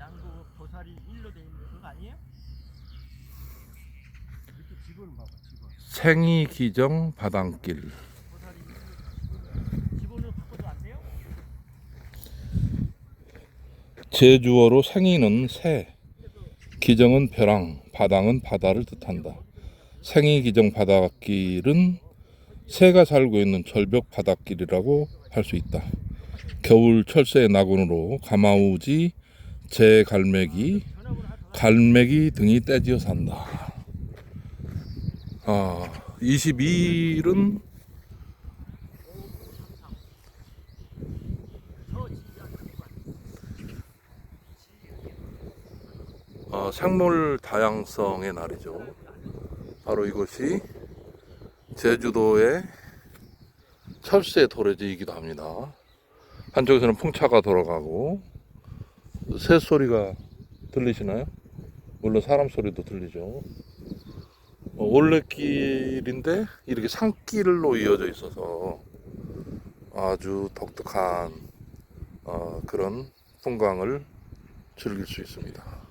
양구 고사리 일로 돼 있는 그거 아니에요? 밑에 봐봐 생이 기정 일로 기본으로 바꿔도 안 돼요? 제주어로 생이는 새, 기정은 벼랑, 바당은 바다를 뜻한다. 생이 기정 바닷길은 새가 살고 있는 절벽 바닷길이라고 할 수 있다. 겨울 철새의 나군으로 가마우지, 제 갈매기, 갈매기 등이 떼지어 산다. 아, 22일은 어, 생물 다양성의 날이죠. 바로 이것이 제주도의 철새 도래지이기도 합니다. 한쪽에서는 풍차가 돌아가고 새 소리가 들리시나요? 물론 사람 소리도 들리죠. 어, 올레길인데 이렇게 산길로 이어져 있어서 아주 독특한 어, 그런 풍광을 즐길 수 있습니다.